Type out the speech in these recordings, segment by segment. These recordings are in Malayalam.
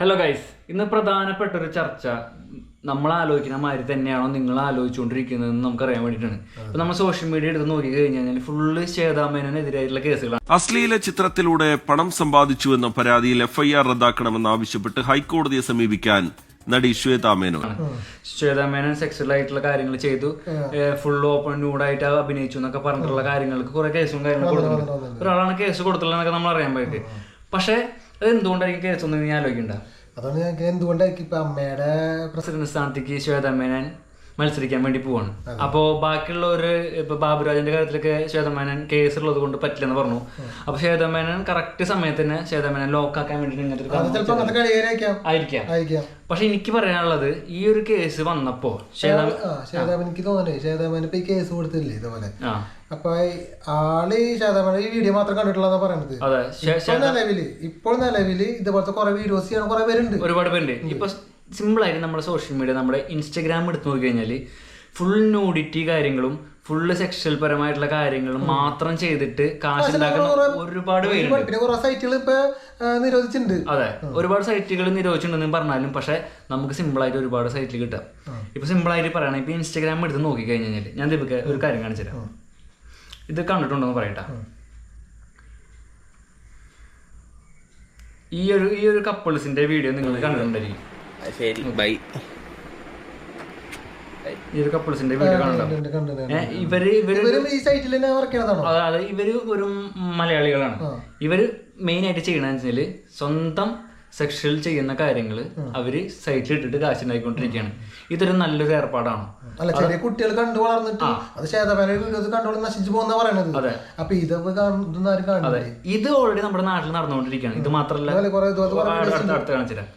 ഹലോ ഗൈസ് ഇന്ന് പ്രധാനപ്പെട്ട ഒരു ചർച്ച നമ്മൾ ആലോചിക്കുന്ന മാതിരി തന്നെയാണോ നിങ്ങൾ ആലോചിച്ചുകൊണ്ടിരിക്കുന്നതെന്ന് നമുക്ക് അറിയാൻ വേണ്ടിയിട്ടാണ്. ഇപ്പൊ നമ്മൾ സോഷ്യൽ മീഡിയ എടുത്ത് നോക്കി കഴിഞ്ഞാൽ ഫുള്ള് ശ്വേതാമേനെതിരായിട്ടുള്ള കേസുകളാണ്. അശ്ലീല ചിത്രത്തിലൂടെ പണം സമ്പാദിച്ചു എന്ന പരാതിയിൽ എഫ്ഐആർ റദ്ദാക്കണമെന്നാവശ്യപ്പെട്ട് ഹൈക്കോടതിയെ സമീപിക്കാൻ നടി ശ്വേതാമേനോ. ശ്വേതാമേനൻ സെക്സ്വൽ ആയിട്ടുള്ള കാര്യങ്ങൾ ചെയ്തു. ഫുൾ ഓപ്പൺ ന്യൂഡായിട്ട് അഭിനയിച്ചു എന്നൊക്കെ പറഞ്ഞിട്ടുള്ള കാര്യങ്ങൾക്ക് കുറെ കേസും കാര്യങ്ങളും കൊടുത്തിട്ടുണ്ട്. ഒരാളാണ് കേസ് കൊടുത്തുള്ളതെന്നൊക്കെ നമ്മൾ അറിയാൻ പറ്റും പക്ഷെ അത് എന്തുകൊണ്ടായിരിക്കും കേസ് ഒന്നും ഞാൻ ആലോചിക്കണ്ട അതാണ് ഞാൻ എന്തുകൊണ്ടായിരിക്കും ഇപ്പൊ അമ്മയുടെ പ്രസിഡന്റ് സ്ഥാനത്തേക്ക് ശ്വേതമേനൻ മത്സരിക്കാൻ വേണ്ടി പോവാണ്. അപ്പോ ബാക്കിയുള്ളവര് ഇപ്പൊ ബാബുരാജിന്റെ കാര്യത്തിലൊക്കെ ശ്വേതമേനൻ കേസ് ഉള്ളത് കൊണ്ട് പറ്റില്ലെന്ന് പറഞ്ഞു. അപ്പൊ ശ്വേതമേനൻ കറക്റ്റ് സമയത്ത് തന്നെ ശ്വേതമേനൻ ലോക്കാക്കാൻ വേണ്ടി ഇങ്ങനത്തെ ആയിരിക്കാം. പക്ഷെ എനിക്ക് പറയാനുള്ളത് ഈ ഒരു കേസ് വന്നപ്പോ എനിക്ക് തോന്നുന്നു ഇപ്പൊ ഈ കേസ് കൊടുത്തില്ലേ ഇതുപോലെ? അപ്പൊ ആൾ ഈ ശേതാമൻ ഈ വീഡിയോ മാത്രം കണ്ടിട്ടുള്ളതാ പറയണത്. ഇപ്പോൾ നിലവിൽ ഇപ്പോൾ നിലവിൽ ഇതുപോലത്തെ കുറെ വീഡിയോസ് ചെയ്യണ കുറെ പേരുണ്ട്. ഒരുപാട് പേരുണ്ട്. ഇപ്പൊ സിമ്പിൾ ആയിട്ട് നമ്മുടെ സോഷ്യൽ മീഡിയ നമ്മുടെ ഇൻസ്റ്റഗ്രാം എടുത്ത് നോക്കി കഴിഞ്ഞാൽ ഫുൾ ന്യൂഡിറ്റി കാര്യങ്ങളും ഫുള്ള് സെക്ഷൽ പരമായിട്ടുള്ള കാര്യങ്ങളും മാത്രം ചെയ്തിട്ട് കാശ് ഒരുപാട് സൈറ്റുകൾ ഇപ്പൊ നിരോധിച്ചിട്ടുണ്ട്. അതെ ഒരുപാട് സൈറ്റുകൾ നിരോധിച്ചിട്ടുണ്ടെന്ന് പറഞ്ഞാലും പക്ഷെ നമുക്ക് സിമ്പിൾ ആയിട്ട് ഒരുപാട് സൈറ്റിൽ കിട്ടാം. ഇപ്പൊ സിമ്പിൾ ആയിട്ട് പറയണേ ഇപ്പൊ ഇൻസ്റ്റാഗ്രാം എടുത്ത് നോക്കി കഴിഞ്ഞാൽ ഞാൻ ദീപക്ക് ഒരു കാര്യം കാണിച്ചു തരാം. ഇത് കണ്ടിട്ടുണ്ടോ എന്ന് പറയട്ടെ ഈ ഒരു ഈ ഒരു കപ്പിൾസിന്റെ വീഡിയോ നിങ്ങൾ കണ്ടിട്ടുണ്ടായിരിക്കും. ശരി. ബൈ. കപ്പിൾസിന്റെ വീഡിയോ. ഇവർ ഇവർ ഈ സൈറ്റിൽ തന്നെ വർക്ക് ചെയ്യണതാണോ? അതായത് ഇവർ ഒരു മലയാളികളാണ്. ഇവർ മെയിൻ ആയിട്ട് ചെയ്യണമെന്ന് വെച്ചാൽ സ്വന്തം സെക്ഷൽ ചെയ്യുന്ന കാര്യങ്ങൾ അവർ സൈറ്റിൽ ഇട്ടിട്ട് കാശുണ്ടായിക്കൊണ്ടിരിക്കുകയാണ്. ഇതൊരു നല്ലൊരു ഏർപ്പാടാണ്. അല്ല ചെറിയ കുട്ടികൾ കണ്ടു വളർന്നിട്ട് അത് ശേതമേനെ വീഡിയോസ് കണ്ടോളം നശിച്ചു പോകുന്ന പറയണത്. അതെ. അപ്പൊ ഇതൊക്കെ ഇത് ഓൾറെഡി നമ്മുടെ നാട്ടിൽ നടന്നുകൊണ്ടിരിക്കുകയാണ്. ഇത് കുറെ അടുത്ത കാണിച്ചുതരാം.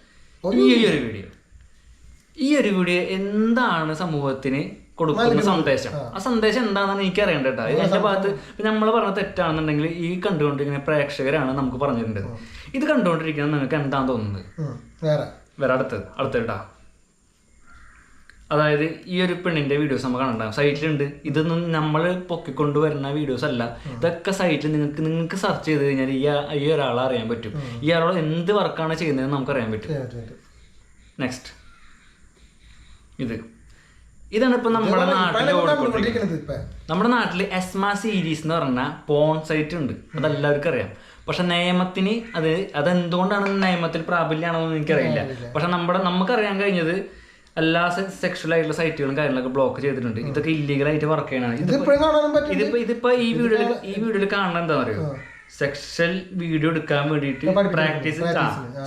ഈ ഒരു വീഡിയോ ഈ ഒരു വീഡിയോ എന്താണ് സമൂഹത്തിന് കൊടുക്കുന്ന സന്ദേശം? ആ. സന്ദേശം എന്താണെന്ന് എനിക്ക് അറിയണ്ട കേട്ടോ എന്റെ ഭാഗത്ത് നമ്മൾ പറഞ്ഞ തെറ്റാണെന്നുണ്ടെങ്കിൽ ഈ കണ്ടുകൊണ്ടിരിക്കുന്ന പ്രേക്ഷകരാണ് നമുക്ക് പറഞ്ഞിട്ടുണ്ട് ഇത് കണ്ടുകൊണ്ടിരിക്കുന്നത് നിങ്ങൾക്ക് എന്താണെന്ന് തോന്നുന്നത്? വേറെ. വേറെ അടുത്തത് അടുത്ത കേട്ടാ. അതായത് ഈ ഒരു പെണ്ണിന്റെ വീഡിയോസ് നമുക്ക് കാണണ്ടാവും സൈറ്റിലുണ്ട്. ഇതൊന്നും നമ്മൾ പൊക്കിക്കൊണ്ട് വരുന്ന വീഡിയോസ് അല്ല ഇതൊക്കെ സൈറ്റിൽ നിങ്ങൾക്ക് നിങ്ങൾക്ക് സെർച്ച് ചെയ്ത് കഴിഞ്ഞാൽ ഈ ഈ ഒരാളെ അറിയാൻ പറ്റും. ഈ ആളോ എന്ത് വർക്കാണ് ചെയ്യുന്നതെന്ന് നമുക്ക് അറിയാൻ പറ്റും നെക്സ്റ്റ് ഇത്. ഇതാണ് ഇപ്പൊ നമ്മുടെ നാട്ടിലെ നാട്ടിൽ നമ്മുടെ നാട്ടിൽ എസ്മ സീരീസ് എന്ന് പറഞ്ഞ പോൺ സൈറ്റ് ഉണ്ട്. അതെല്ലാവർക്കും അറിയാം. പക്ഷെ നിയമത്തിന് അത് അതെന്തുകൊണ്ടാണ് നിയമത്തിൽ പ്രാബല്യമാണെന്ന് എനിക്കറിയില്ല. പക്ഷെ നമ്മുടെ നമുക്കറിയാൻ കഴിഞ്ഞത് എല്ലാ സെക്ഷൽ ആയിട്ടുള്ള സൈറ്റുകളും കാര്യങ്ങളൊക്കെ ബ്ലോക്ക് ചെയ്തിട്ടുണ്ട്. ഇതൊക്കെ ഇല്ലീഗൽ ആയിട്ട് വർക്ക് ചെയ്യണം ഇതിപ്പോ ഇതിപ്പോ ഈ വീഡിയോ ഈ വീഡിയോയിൽ കാണുന്നത് എന്താ പറയുക സെക്ഷൽ വീഡിയോ എടുക്കാൻ വേണ്ടിയിട്ട് പ്രാക്ടീസ്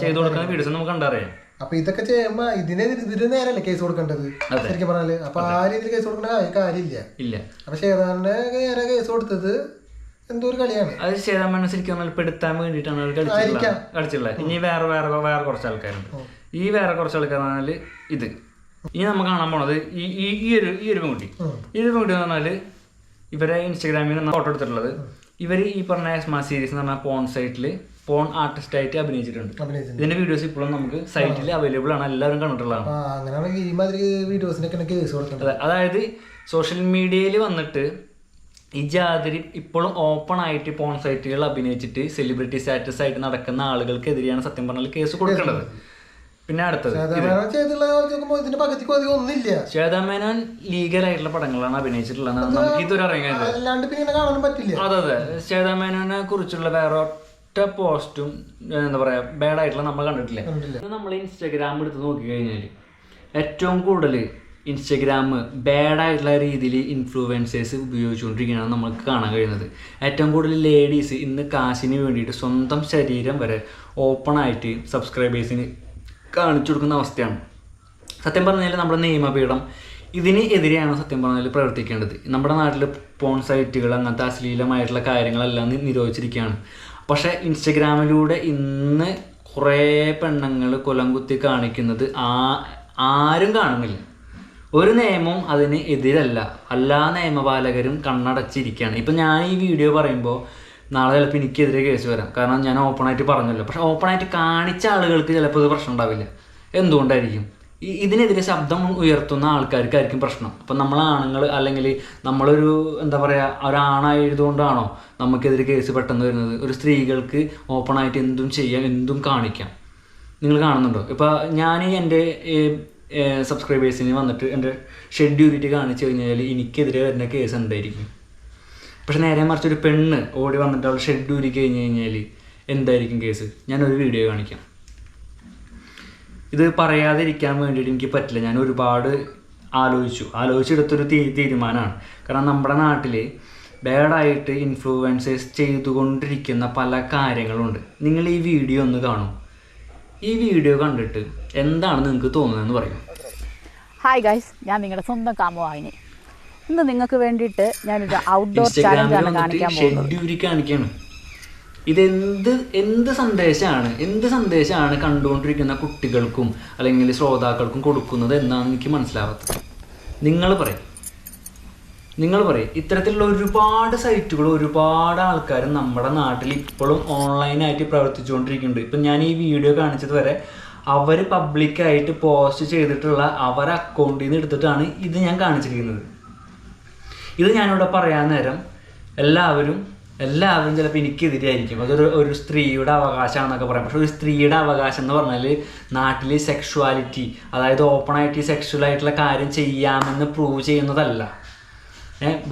ചെയ്തു കൊടുക്കുന്ന വീഡിയോസ് നമുക്ക് കണ്ടറിയാം. അപ്പൊ ഇതൊക്കെ ചെയ്യുമ്പോ ഇതിനെതിരെ ഇതിന് നേരല്ലേ കേസ് കൊടുക്കേണ്ടത്? ശരിക്കും പറഞ്ഞാൽ. അപ്പൊ ആ രീതിയിൽ കേസ് കൊടുക്കേണ്ട കാര്യം- കാര്യമില്ല. ഇല്ല. അപ്പൊ ശേതാന്റെ നേരെ കേസ് കൊടുത്തത് എന്തോ ഒരു കളിയാണ്. അത് ചേരാൻ ശരിക്കും പെടുത്താൻ വേണ്ടിയിട്ടാണ് കളിച്ചിട്ടുള്ളത് കളിച്ചിട്ടുള്ളത് ഇനി വേറെ വേറെ വേറെ കുറച്ച് ആൾക്കാരുണ്ട്. ഈ വേറെ കുറച്ച് ആൾക്കാർ ഇത്. ഇനി നമുക്ക് കാണാൻ പോണത് ഈ ഈ ഈ ഒരു ഈ ഒരു പെൺകുട്ടി. ഈ ഒരു പെൺകുട്ടി എന്ന് പറഞ്ഞാൽ ഇവരെ ഇൻസ്റ്റാഗ്രാമിൽ നിന്ന് ഫോട്ടോ എടുത്തിട്ടുള്ളത്. ഇവർ ഈ പറഞ്ഞ എസ്മാ സീരീസ് എന്ന് പറഞ്ഞ പോൺ സൈറ്റിൽ പോൺ ആർട്ടിസ്റ്റ് ആയിട്ട് അഭിനയിച്ചിട്ടുണ്ട്. ഇതിന്റെ വീഡിയോസ് ഇപ്പോഴും നമുക്ക് സൈറ്റിൽ അവൈലബിൾ ആണ്. എല്ലാവരും കണ്ടിട്ടുള്ളതാണ്. അതായത് സോഷ്യൽ മീഡിയയിൽ വന്നിട്ട് ഈ ജാതിരി ഇപ്പോഴും ഓപ്പൺ ആയിട്ട് പോൺ സൈറ്റുകൾ അഭിനയിച്ചിട്ട് സെലിബ്രിറ്റി സ്റ്റാറ്റസ് ആയിട്ട് നടക്കുന്ന ആളുകൾക്കെതിരെയാണ് സത്യം പറഞ്ഞാൽ കേസ് കൊടുക്കേണ്ടത്. പിന്നെ അടുത്തത് ഇതിന്റെ പകുതിക്ക് അധികം ഒന്നുമില്ല. ശ്വേതാമേനോൻ ലീഗൽ ആയിട്ടുള്ള പടങ്ങളാണ് അഭിനയിച്ചിട്ടുള്ളത്. നമുക്ക് ഇതുവരെ അറിയാൻ അല്ലാണ്ട് പിന്നെ കാണാനും പറ്റില്ല. അതെ അതെ. ശ്വേതാമേനോനെ കുറിച്ചുള്ള വേറെ ഒറ്റ പോസ്റ്റും എന്താ പറയാ ബാഡ് ആയിട്ടുള്ള നമ്മൾ കണ്ടിട്ടില്ല? നമ്മൾ ഇൻസ്റ്റാഗ്രാം എടുത്ത് നോക്കി കഴിഞ്ഞാൽ ഏറ്റവും കൂടുതൽ ഇൻസ്റ്റഗ്രാം ബാഡായിട്ടുള്ള രീതിയിൽ ഇൻഫ്ലുവൻസേഴ്സ് ഉപയോഗിച്ചുകൊണ്ടിരിക്കുകയാണ് നമുക്ക് കാണാൻ കഴിയുന്നത്. ഏറ്റവും കൂടുതൽ ലേഡീസ് ഇന്ന് കാശിന് വേണ്ടിയിട്ട് സ്വന്തം ശരീരം വരെ ഓപ്പൺ ആയിട്ട് സബ്സ്ക്രൈബേഴ്സിന് കാണിച്ചു കൊടുക്കുന്ന അവസ്ഥയാണ്. സത്യം പറഞ്ഞാൽ നമ്മുടെ നിയമപീഠം ഇതിന് എതിരെയാണ് സത്യം പറഞ്ഞാൽ പ്രവർത്തിക്കേണ്ടത്. നമ്മുടെ നാട്ടിൽ പോൺ സൈറ്റുകൾ അങ്ങനത്തെ അശ്ലീലമായിട്ടുള്ള കാര്യങ്ങളെല്ലാം നിരോധിച്ചിരിക്കുകയാണ്. പക്ഷേ ഇൻസ്റ്റഗ്രാമിലൂടെ ഇന്ന് കുറേ പെണ്ണുങ്ങൾ കൊലം കുത്തി കാണിക്കുന്നത് ആ ആരും കാണുന്നില്ല. ഒരു നിയമവും അതിന് എതിരല്ല. എല്ലാ നിയമപാലകരും കണ്ണടച്ചിരിക്കുകയാണ്. ഇപ്പം ഞാൻ ഈ വീഡിയോ പറയുമ്പോൾ നാളെ ചിലപ്പോൾ എനിക്കെതിരെ കേസ് വരാം. കാരണം ഞാൻ ഓപ്പണായിട്ട് പറഞ്ഞല്ലോ. പക്ഷെ ഓപ്പണായിട്ട് കാണിച്ച ആളുകൾക്ക് ചിലപ്പോൾ ഇത് പ്രശ്നം ഉണ്ടാവില്ല. എന്തുകൊണ്ടായിരിക്കും? ഈ- ഇതിനെതിരെ ശബ്ദം ഉയർത്തുന്ന ആൾക്കാർക്കായിരിക്കും പ്രശ്നം. അപ്പം നമ്മൾ ആണുങ്ങൾ അല്ലെങ്കിൽ നമ്മളൊരു എന്താ പറയുക ഒരാണായതുകൊണ്ടാണോ നമുക്കെതിരെ കേസ് പെട്ടെന്ന് വരുന്നത്? ഒരു സ്ത്രീകൾക്ക് ഓപ്പണായിട്ട് എന്തും ചെയ്യാം എന്തും കാണിക്കാം. നിങ്ങൾ കാണുന്നുണ്ടോ? ഇപ്പോൾ ഞാൻ എന്റെ സബ്സ്ക്രൈബേഴ്സിന് വന്നിട്ട് എന്റെ ഷെഡ്യൂരിറ്റി കാണിച്ചു കഴിഞ്ഞാൽ എനിക്കെതിരെ വരുന്ന കേസ് ഉണ്ടായിരിക്കും പക്ഷെ നേരെ മറിച്ച് ഒരു പെണ്ണ് ഓടി വന്നിട്ട് അവൾ ഷെഡ് ഷെഡ്യൂലി കഴിഞ്ഞ് കഴിഞ്ഞാൽ എന്തായിരിക്കും കേസ്? ഞാനൊരു വീഡിയോ കാണിക്കാം. ഇത് പറയാതിരിക്കാൻ വേണ്ടിയിട്ട് എനിക്ക് പറ്റില്ല. ഞാൻ ഒരുപാട് ആലോചിച്ചു. ആലോചിച്ചെടുത്തൊരു തീ തീരുമാനമാണ്. കാരണം നമ്മുടെ നാട്ടിൽ ബാഡായിട്ട് ഇൻഫ്ലുവൻസേഴ്സ് ചെയ്തുകൊണ്ടിരിക്കുന്ന പല കാര്യങ്ങളുണ്ട്. നിങ്ങൾ ഈ വീഡിയോ ഒന്ന് കാണും. ഈ വീഡിയോ കണ്ടിട്ട് എന്താണ് നിങ്ങൾക്ക് തോന്നുന്നതെന്ന് പറയും. ഹായ് ഗൈസ് ഞാൻ നിങ്ങളുടെ സ്വന്തം കാമവാഹിനി ഇന്ന് നിങ്ങൾക്ക് വേണ്ടിയിട്ട് ഞാനൊരു ഔട്ട്ഡോർ ചാലഞ്ചാണ് കാണിക്കാൻ പോകുന്നത്. ഇത് എന്ത് ഇതെന്ത് എന്ത് സന്ദേശമാണ് എന്ത് സന്ദേശമാണ് കണ്ടുകൊണ്ടിരിക്കുന്ന കുട്ടികൾക്കും അല്ലെങ്കിൽ ശ്രോതാക്കൾക്കും കൊടുക്കുന്നത് എന്നാണ് എനിക്ക് മനസ്സിലാവാത്തത്. നിങ്ങൾ പറയും. നിങ്ങൾ പറയും. ഇത്തരത്തിലുള്ള ഒരുപാട് സൈറ്റുകൾ ഒരുപാട് ആൾക്കാർ നമ്മുടെ നാട്ടിൽ ഇപ്പോഴും ഓൺലൈനായിട്ട് പ്രവർത്തിച്ചുകൊണ്ടിരിക്കുന്നുണ്ട്. ഇപ്പം ഞാൻ ഈ വീഡിയോ കാണിച്ചത് വരെ അവർ പബ്ലിക്കായിട്ട് പോസ്റ്റ് ചെയ്തിട്ടുള്ള അവരെ അക്കൗണ്ടിൽ നിന്ന് എടുത്തിട്ടാണ് ഇത് ഞാൻ കാണിച്ചിരിക്കുന്നത്. ഇത് ഞാനിവിടെ പറയാൻ നേരം എല്ലാവരും എല്ലാവരും ചിലപ്പോൾ എനിക്കെതിരായിരിക്കും. അതൊരു ഒരു സ്ത്രീയുടെ അവകാശമാണെന്നൊക്കെ പറയാം. പക്ഷെ ഒരു സ്ത്രീയുടെ അവകാശം എന്ന് പറഞ്ഞാൽ നാട്ടിൽ സെക്ഷുവാലിറ്റി അതായത് ഓപ്പണായിട്ട് സെക്ഷുവൽ ആയിട്ടുള്ള കാര്യം ചെയ്യാമെന്ന് പ്രൂവ് ചെയ്യുന്നതല്ല.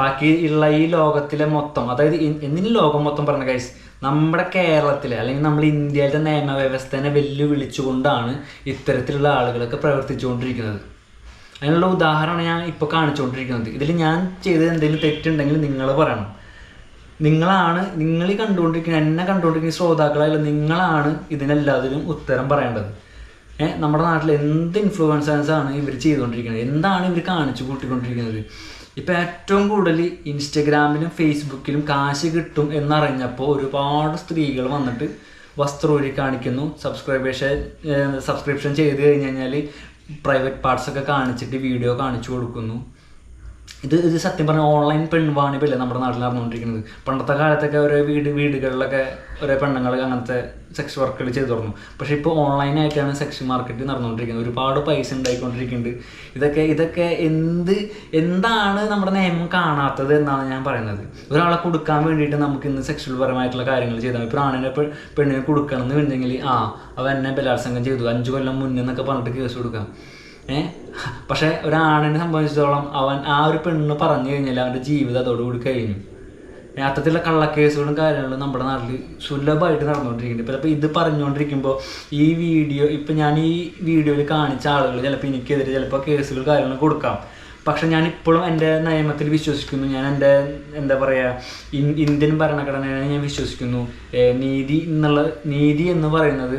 ബാക്കി ഉള്ള ഈ ലോകത്തിലെ മൊത്തം അതായത് എന്തിന് ലോകം മൊത്തം പറഞ്ഞ കൈസ് നമ്മുടെ കേരളത്തിലെ അല്ലെങ്കിൽ നമ്മൾ ഇന്ത്യയിലെ നിയമവ്യവസ്ഥനെ വെല്ലുവിളിച്ചുകൊണ്ടാണ് ഇത്തരത്തിലുള്ള ആളുകളൊക്കെ പ്രവർത്തിച്ചുകൊണ്ടിരിക്കുന്നത്. അതിനുള്ള ഉദാഹരണമാണ് ഞാൻ ഇപ്പോൾ കാണിച്ചുകൊണ്ടിരിക്കുന്നത് ഇതിൽ ഞാൻ ചെയ്തത് എന്തെങ്കിലും തെറ്റുണ്ടെങ്കിൽ നിങ്ങൾ പറയണം. നിങ്ങളാണ് നിങ്ങൾ കണ്ടുകൊണ്ടിരിക്കുന്ന എന്നെ കണ്ടുകൊണ്ടിരിക്കുന്ന ശ്രോതാക്കളായാലും നിങ്ങളാണ് ഇതിനെല്ലാത്തിനും ഉത്തരം പറയേണ്ടത്. ഏഹ് നമ്മുടെ നാട്ടിൽ എന്ത് ഇൻഫ്ലുവൻസേഴ്സ് ആണ് ഇവർ ചെയ്തുകൊണ്ടിരിക്കുന്നത്? എന്താണ് ഇവർ കാണിച്ചു കൂട്ടിക്കൊണ്ടിരിക്കുന്നത്? ഇപ്പം ഏറ്റവും കൂടുതൽ ഇൻസ്റ്റഗ്രാമിലും ഫേസ്ബുക്കിലും കാശ് കിട്ടും എന്നറിഞ്ഞപ്പോൾ ഒരുപാട് സ്ത്രീകൾ വന്നിട്ട് വസ്ത്രൂരി കാണിക്കുന്നു. സബ്സ്ക്രൈബേഷൻ സബ്സ്ക്രിപ്ഷൻ ചെയ്ത് കഴിഞ്ഞ് കഴിഞ്ഞാൽ പ്രൈവറ്റ് പാർട്സ് ഒക്കെ കാണിച്ചിട്ട് വീഡിയോ കാണിച്ചു കൊടുക്കുന്നു. ഇത് ഇത് സത്യം പറഞ്ഞാൽ ഓൺലൈൻ പെൺവാണിപ്പല്ലേ നമ്മുടെ നാട്ടിൽ നടന്നുകൊണ്ടിരിക്കുന്നത്? പണ്ടത്തെ കാലത്തൊക്കെ ഓരോ വീട് വീടുകളിലൊക്കെ ഓരോ പെണ്ണുങ്ങൾ അങ്ങനത്തെ സെക്സ് വർക്കുകൾ ചെയ്തു തുടങ്ങും. പക്ഷേ ഇപ്പോൾ ഓൺലൈനായിട്ടാണ് സെക്സ് മാർക്കറ്റ് നടന്നുകൊണ്ടിരിക്കുന്നത്. ഒരുപാട് പൈസ ഉണ്ടായിക്കൊണ്ടിരിക്കുന്നുണ്ട്. ഇതൊക്കെ ഇതൊക്കെ എന്ത് എന്താണ് നമ്മുടെ നിയമം കാണാത്തത് എന്നാണ് ഞാൻ പറയുന്നത്. ഒരാളെ കൊടുക്കാൻ വേണ്ടിയിട്ട് നമുക്ക് ഇന്ന് സെക്ഷൽ പരമായിട്ടുള്ള കാര്യങ്ങൾ ചെയ്താൽ ഇപ്പോൾ ആണിനെ പെണ്ണിനെ കൊടുക്കണം എന്ന് വേണ്ടെങ്കിൽ ആ അവൻ എന്നെ ബലാത്സംഗം ചെയ്തു. അഞ്ച് കൊല്ലം മുന്നേ എന്നൊക്കെ പറഞ്ഞിട്ട് കേസ് കൊടുക്കാം. ഏ? പക്ഷെ ഒരാണിനെ സംബന്ധിച്ചിടത്തോളം അവൻ ആ ഒരു പെണ്ണ് പറഞ്ഞു കഴിഞ്ഞാൽ അവന്റെ ജീവിതം അതോടുകൂടി കഴിഞ്ഞു. അത്തരത്തിലുള്ള കള്ളക്കേസുകളും കാര്യങ്ങളും നമ്മുടെ നാട്ടിൽ സുലഭമായിട്ട് നടന്നുകൊണ്ടിരിക്കുന്നുണ്ട്. ചിലപ്പോൾ ഇത് പറഞ്ഞുകൊണ്ടിരിക്കുമ്പോൾ ഈ വീഡിയോ ഇപ്പം ഞാൻ ഈ വീഡിയോയിൽ കാണിച്ച ആളുകൾ ചിലപ്പോൾ എനിക്കെതിരെ ചിലപ്പോൾ കേസുകൾ കാര്യങ്ങൾ കൊടുക്കാം. പക്ഷെ ഞാൻ ഇപ്പോഴും എന്റെ നിയമത്തിൽ വിശ്വസിക്കുന്നു. ഞാൻ എന്റെ എന്താ പറയുക ഇന്ത്യൻ ഭരണഘടനയെ ഞാൻ വിശ്വസിക്കുന്നു. നീതി എന്നുള്ള നീതി എന്ന് പറയുന്നത്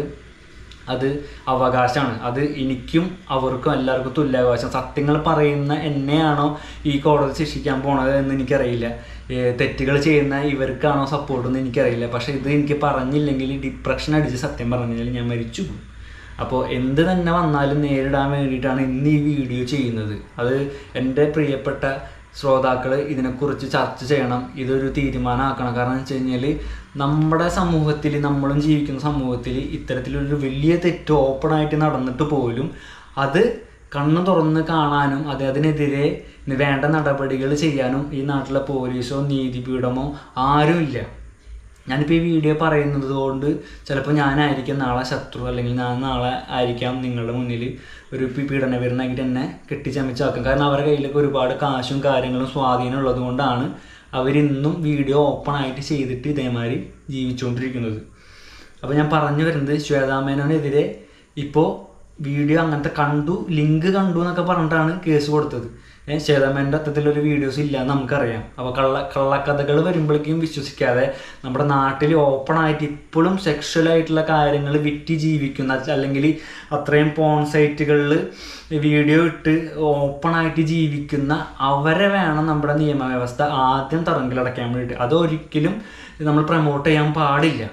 അത് അവകാശമാണ്. അത് എനിക്കും അവർക്കും എല്ലാവർക്കും തുല്യാവകാശം. സത്യങ്ങൾ പറയുന്ന എന്നെയാണോ ഈ കോടതി ശിക്ഷിക്കാൻ പോണത് എന്ന് എനിക്കറിയില്ല. തെറ്റുകൾ ചെയ്യുന്ന ഇവർക്കാണോ സപ്പോർട്ട് എന്ന് എനിക്കറിയില്ല. പക്ഷേ ഇത് എനിക്ക് പറഞ്ഞില്ലെങ്കിൽ ഡിപ്രഷൻ അടിച്ച് സത്യം പറഞ്ഞു ഞാൻ മരിച്ചു പോകും അപ്പോൾ എന്ത് തന്നെ വന്നാലും നേരിടാൻ വേണ്ടിയിട്ടാണ് ഇന്ന് ഈ വീഡിയോ ചെയ്യുന്നത്. അത് എന്റെ പ്രിയപ്പെട്ട ശ്രോതാക്കൾ ഇതിനെക്കുറിച്ച് ചർച്ച ചെയ്യണം. ഇതൊരു തീരുമാനമാക്കണം. കാരണം എന്ന് വെച്ച് കഴിഞ്ഞാൽ നമ്മുടെ സമൂഹത്തിൽ നമ്മളും ജീവിക്കുന്ന സമൂഹത്തിൽ ഇത്തരത്തിലൊരു വലിയ തെറ്റ് ഓപ്പണായിട്ട് നടന്നിട്ട് പോലും അത് കണ്ണ് തുറന്ന് കാണാനും അത് അതിനെതിരെ വേണ്ട നടപടികൾ ചെയ്യാനും ഈ നാട്ടിലെ പോലീസോ നീതിപീഠമോ ആരുമില്ല. ഞാനിപ്പോൾ ഈ വീഡിയോ പറയുന്നത് കൊണ്ട് ചിലപ്പോൾ ഞാനായിരിക്കാം നാളെ ശത്രു അല്ലെങ്കിൽ ഞാൻ നാളെ ആയിരിക്കാം നിങ്ങളുടെ മുന്നിൽ ഒരു പി- പീഡനവീരനായിട്ട് എന്നെ കെട്ടിച്ചമച്ചാക്കും കാരണം അവരുടെ കയ്യിലൊക്കെ ഒരുപാട് കാശും കാര്യങ്ങളും സ്വാധീനം ഉള്ളത് കൊണ്ടാണ് അവരിന്നും വീഡിയോ ഓപ്പൺ ആയിട്ട് ചെയ്തിട്ട് ഇതേമാതിരി ജീവിച്ചുകൊണ്ടിരിക്കുന്നത് അപ്പോൾ ഞാൻ പറഞ്ഞു വരുന്നത് ശ്വേതാമേനോനെതിരെ ഇപ്പോൾ വീഡിയോ അങ്ങനത്തെ കണ്ടു ലിങ്ക് കണ്ടു എന്നൊക്കെ പറഞ്ഞിട്ടാണ് കേസ് കൊടുത്തത്. ഏഹ് ശ്വേതാമേന്റെ അത്തരത്തിലൊരു വീഡിയോസ് ഇല്ല നമുക്കറിയാം. അപ്പോൾ കള്ള കള്ളക്കഥകൾ വരുമ്പോഴേക്കും വിശ്വസിക്കാതെ നമ്മുടെ നാട്ടിൽ ഓപ്പൺ ആയിട്ട് ഇപ്പോഴും സെക്ഷൽ ആയിട്ടുള്ള കാര്യങ്ങൾ വിറ്റ് ജീവിക്കുന്ന അല്ലെങ്കിൽ അത്രയും പോൺ സൈറ്റുകളിൽ വീഡിയോ ഇട്ട് ഓപ്പൺ ആയിട്ട് ജീവിക്കുന്ന അവരെ വേണം നമ്മുടെ നിയമവ്യവസ്ഥ ആദ്യം തറങ്കിലടക്കാൻ വേണ്ടിയിട്ട്. അതൊരിക്കലും നമ്മൾ പ്രൊമോട്ട് ചെയ്യാൻ പാടില്ല.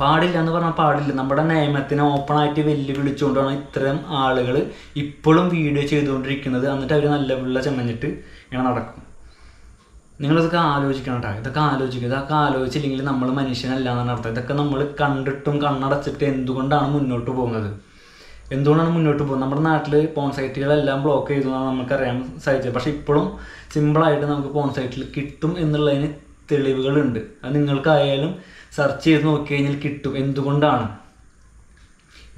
പാടില്ല എന്ന് പറഞ്ഞാൽ പാടില്ല. നമ്മുടെ നിയമത്തിനെ ഓപ്പണായിട്ട് വെല്ലുവിളിച്ചുകൊണ്ടാണ് ഇത്രയും ആളുകൾ ഇപ്പോഴും വീഡിയോ ചെയ്തുകൊണ്ടിരിക്കുന്നത്. എന്നിട്ട് അവർ നല്ല പിള്ള ചെമ്മഞ്ഞിട്ട് ഇങ്ങനെ നടക്കും. നിങ്ങളിതൊക്കെ ആലോചിക്കണം കേട്ടോ ഇതൊക്കെ ആലോചിക്കുക ഇതൊക്കെ ആലോചിച്ചില്ലെങ്കിൽ നമ്മൾ മനുഷ്യനല്ല എന്നാണ് അർത്ഥം. ഇതൊക്കെ നമ്മൾ കണ്ടിട്ടും കണ്ണടച്ചിട്ട് എന്തുകൊണ്ടാണ് മുന്നോട്ട് പോകുന്നത്? എന്തുകൊണ്ടാണ് മുന്നോട്ട് പോകുന്നത്? നമ്മുടെ നാട്ടിൽ പോൺ സൈറ്റുകളെല്ലാം ബ്ലോക്ക് ചെയ്തു എന്നാണ് നമുക്കറിയാൻ സാധിച്ചത് പക്ഷേ ഇപ്പോഴും സിമ്പിളായിട്ട് നമുക്ക് പോൺ സൈറ്റിൽ കിട്ടും എന്നുള്ളതിന് തെളിവുകളുണ്ട്. അത് നിങ്ങൾക്കായാലും സെർച്ച് ചെയ്ത് നോക്കി കഴിഞ്ഞാൽ കിട്ടും. എന്തുകൊണ്ടാണ്?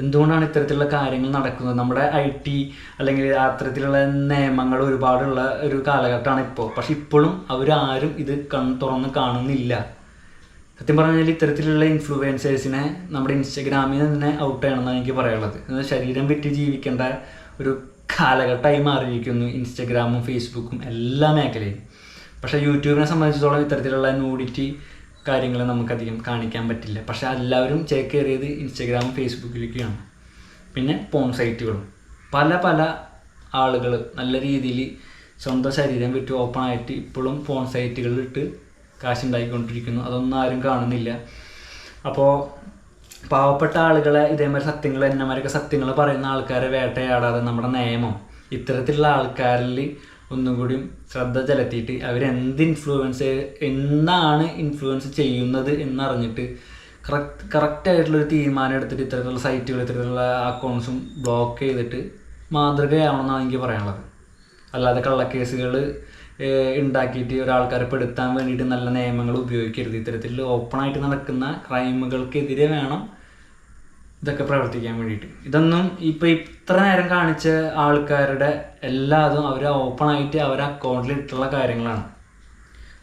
എന്തുകൊണ്ടാണ് ഇത്തരത്തിലുള്ള കാര്യങ്ങൾ നടക്കുന്നത്? നമ്മുടെ ഐ ടി അല്ലെങ്കിൽ അത്തരത്തിലുള്ള നിയമങ്ങൾ ഒരുപാടുള്ള ഒരു കാലഘട്ടമാണ് ഇപ്പോൾ. പക്ഷെ ഇപ്പോഴും അവരാരും ഇത് കൺ തുറന്ന് കാണുന്നില്ല. സത്യം പറഞ്ഞാൽ ഇത്തരത്തിലുള്ള ഇൻഫ്ലുവൻസേഴ്സിനെ നമ്മുടെ ഇൻസ്റ്റഗ്രാമിൽ തന്നെ ഔട്ട് ചെയ്യണമെന്നാണ് എനിക്ക് പറയാനുള്ളത്. ശരീരം വിറ്റ് ജീവിക്കേണ്ട ഒരു കാലഘട്ടമായി മാറിയിരിക്കുന്നു ഇൻസ്റ്റഗ്രാമും ഫേസ്ബുക്കും എല്ലാ മേഖലയും. പക്ഷേ യൂട്യൂബിനെ സംബന്ധിച്ചിടത്തോളം ഇത്തരത്തിലുള്ള നൂഡിറ്റി കാര്യങ്ങൾ നമുക്കധികം കാണിക്കാൻ പറ്റില്ല. പക്ഷെ എല്ലാവരും ചേക്കേറിയത് ഇൻസ്റ്റഗ്രാമും ഫേസ്ബുക്കിലേക്കാണ് പിന്നെ പോൺ സൈറ്റുകളും പല പല ആളുകൾ നല്ല രീതിയിൽ സ്വന്തം ശരീരം വിറ്റ് ഓപ്പൺ ആയിട്ട് ഇപ്പോഴും ഫോൺ സൈറ്റുകളിലിട്ട് കാശുണ്ടാക്കിക്കൊണ്ടിരിക്കുന്നു അതൊന്നും ആരും കാണുന്നില്ല. അപ്പോൾ പാവപ്പെട്ട ആളുകളെ ഇതേമാതിരി സത്യങ്ങൾ എന്നമാരൊക്കെ സത്യങ്ങൾ പറയുന്ന ആൾക്കാരെ വേട്ടയാടാതെ നമ്മുടെ നിയമം ഇത്തരത്തിലുള്ള ആൾക്കാരിൽ ഒന്നും കൂടി ശ്രദ്ധ ചെലുത്തിയിട്ട് അവരെന്ത് ഇൻഫ്ലുവൻസ് എന്നാണ് ഇൻഫ്ലുവൻസ് ചെയ്യുന്നത് എന്നറിഞ്ഞിട്ട് കറക്റ്റ് ഒരു തീരുമാനം എടുത്തിട്ട് ഇത്തരത്തിലുള്ള സൈറ്റുകൾ ഇത്തരത്തിലുള്ള അക്കൗണ്ട്സും ബ്ലോക്ക് ചെയ്തിട്ട് മാതൃകയാവണമെന്നാണ് എനിക്ക് പറയാനുള്ളത്. അല്ലാതെ കള്ളക്കേസുകൾ ഉണ്ടാക്കിയിട്ട് ഒരാൾക്കാരെ പെടുത്താൻ വേണ്ടിയിട്ട് നല്ല നിയമങ്ങൾ ഉപയോഗിക്കരുത്. ഇത്തരത്തിൽ ഓപ്പണായിട്ട് നടക്കുന്ന ക്രൈമുകൾക്കെതിരെ വേണം ഇതൊക്കെ പ്രവർത്തിക്കാൻ വേണ്ടിയിട്ട്. ഇതൊന്നും ഇപ്പം ഇത്ര നേരം കാണിച്ച ആൾക്കാരുടെ എല്ലാ എല്ലാതും അവർ ഓപ്പണായിട്ട് അവരുടെ അക്കൗണ്ടിൽ ഇട്ടുള്ള കാര്യങ്ങളാണ്.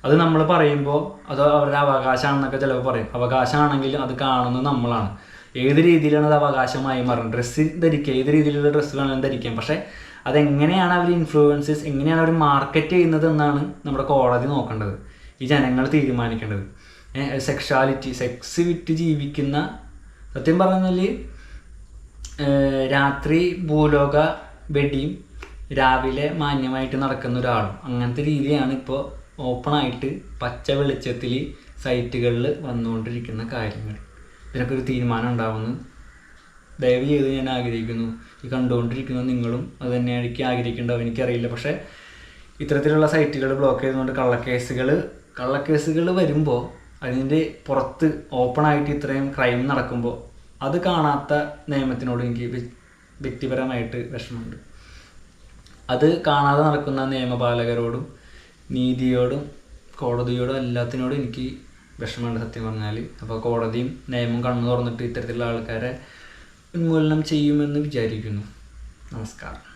അത് നമ്മൾ പറയുമ്പോൾ അത് അവരുടെ അവകാശമാണെന്നൊക്കെ ചിലപ്പോൾ പറയും. അവകാശമാണെങ്കിലും അത് കാണുന്നത് നമ്മളാണ്. ഏത് രീതിയിലാണ് അത് അവകാശമായി മാറുന്നത്? ഡ്രസ്സ് ധരിക്കുക. ഏത് രീതിയിലുള്ള ഡ്രസ്സ് വേണമെങ്കിലും ധരിക്കാം. പക്ഷേ അതെങ്ങനെയാണ് അവർ ഇൻഫ്ലുവൻസസ് എങ്ങനെയാണ് അവർ മാർക്കറ്റ് ചെയ്യുന്നത് എന്നാണ് നമ്മുടെ കോടതി നോക്കേണ്ടത്. ഈ ജനങ്ങൾ തീരുമാനിക്കേണ്ടത്. സെക്ഷാലിറ്റി സെക്സ് വിറ്റ് ജീവിക്കുന്ന സത്യം പറഞ്ഞാൽ രാത്രി ഭൂലോക വെടിയും രാവിലെ മാന്യമായിട്ട് നടക്കുന്ന ഒരാളും. അങ്ങനത്തെ രീതിയാണ് ഇപ്പോൾ ഓപ്പണായിട്ട് പച്ച വെളിച്ചത്തിൽ സൈറ്റുകളിൽ വന്നുകൊണ്ടിരിക്കുന്ന കാര്യങ്ങൾ. ഇതിനൊക്കെ ഒരു തീരുമാനം ഉണ്ടാവുന്നു. ദയവ് ചെയ്ത് ഞാൻ ആഗ്രഹിക്കുന്നു. ഈ കണ്ടുകൊണ്ടിരിക്കുന്ന നിങ്ങളും അത് തന്നെ എനിക്ക് ആഗ്രഹിക്കേണ്ടാവും എനിക്കറിയില്ല. പക്ഷേ ഇത്തരത്തിലുള്ള സൈറ്റുകൾ ബ്ലോക്ക് ചെയ്തുകൊണ്ട് കള്ളക്കേസുകൾ കള്ളക്കേസുകൾ വരുമ്പോൾ അതിന്റെ പുറത്ത് ഓപ്പൺ ആയിട്ട് ഇത്രയും ക്രൈം നടക്കുമ്പോൾ അത് കാണാത്ത നിയമത്തിനോട് എനിക്ക് വ്യക്തിപരമായിട്ട് വിഷമമുണ്ട്. അത് കാണാതെ നടക്കുന്ന നിയമപാലകരോടും നീതിയോടും കോടതിയോടും എല്ലാത്തിനോടും എനിക്ക് വിഷമമുണ്ട് സത്യം പറഞ്ഞാൽ അപ്പോൾ കോടതിയും നിയമം കണ്ണു തുറന്നിട്ട് ഇത്തരത്തിലുള്ള ആൾക്കാരെ ഉന്മൂലനം ചെയ്യുമെന്ന് വിചാരിക്കുന്നു. നമസ്കാരം.